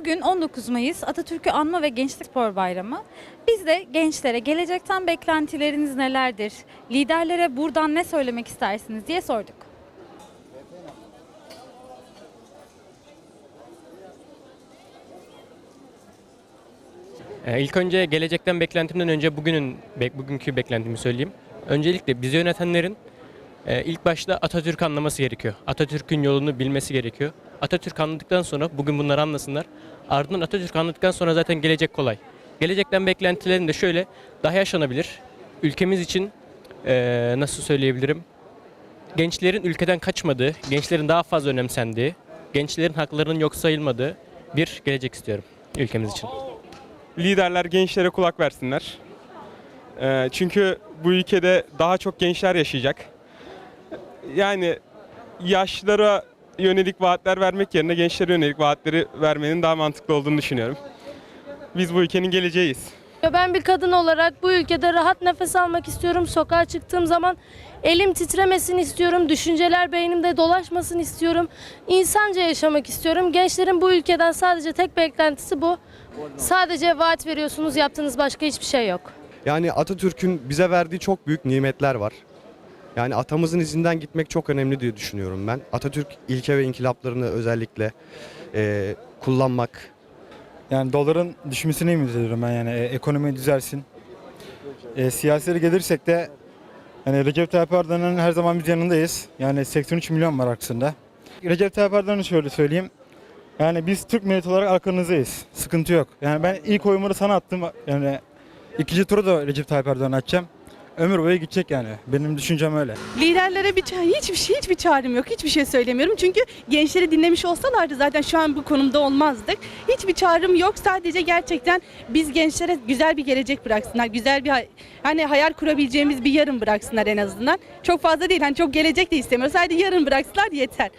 Bugün 19 Mayıs Atatürk'ü Anma ve Gençlik Spor Bayramı. Biz de gençlere gelecekten beklentileriniz nelerdir? Liderlere buradan ne söylemek istersiniz diye sorduk. Ee, ilk önce gelecekten beklentimden önce bugünün bugünkü beklentimi söyleyeyim. Öncelikle bizi yönetenlerin e, ilk başta Atatürk anlaması gerekiyor. Atatürk'ün yolunu bilmesi gerekiyor. Atatürk anladıktan sonra bugün bunları anlasınlar. Ardından Atatürk anladıktan sonra zaten gelecek kolay. Gelecekten beklentilerim de şöyle daha yaşanabilir. Ülkemiz için e, nasıl söyleyebilirim? Gençlerin ülkeden kaçmadığı, gençlerin daha fazla önemsendiği, gençlerin haklarının yok sayılmadığı bir gelecek istiyorum ülkemiz için. liderler gençlere kulak versinler. Ee, çünkü bu ülkede daha çok gençler yaşayacak. Yani yaşlara yönelik vaatler vermek yerine gençlere yönelik vaatleri vermenin daha mantıklı olduğunu düşünüyorum. Biz bu ülkenin geleceğiyiz. Ben bir kadın olarak bu ülkede rahat nefes almak istiyorum. Sokağa çıktığım zaman elim titremesin istiyorum. Düşünceler beynimde dolaşmasın istiyorum. İnsanca yaşamak istiyorum. Gençlerin bu ülkeden sadece tek beklentisi bu. Sadece vaat veriyorsunuz, yaptığınız başka hiçbir şey yok. Yani Atatürk'ün bize verdiği çok büyük nimetler var. Yani atamızın izinden gitmek çok önemli diye düşünüyorum ben. Atatürk ilke ve inkılaplarını özellikle eee, kullanmak, Yani doların düşmesini ümit ediyorum ben yani e, ekonomi düzelsin. E, siyasilere gelirsek de yani Recep Tayyip Erdoğan'ın her zaman biz yanındayız. Yani 83 milyon var arkasında. Recep Tayyip Erdoğan'ı şöyle söyleyeyim. Yani biz Türk milleti olarak arkanızdayız. Sıkıntı yok. Yani ben ilk oyumu da sana attım. Yani ikinci turu da Recep Tayyip Erdoğan'a atacağım. Ömür boyu gidecek yani. Benim düşüncem öyle. Liderlere bir hiçbir şey hiçbir çağrım yok. Hiçbir şey söylemiyorum. Çünkü gençleri dinlemiş olsalardı zaten şu an bu konumda olmazdık. Hiçbir çağrım yok. Sadece gerçekten biz gençlere güzel bir gelecek bıraksınlar. Güzel bir hani hayal kurabileceğimiz bir yarın bıraksınlar en azından. Çok fazla değil. Hani çok gelecek de istemiyoruz. Sadece yarın bıraksınlar yeter.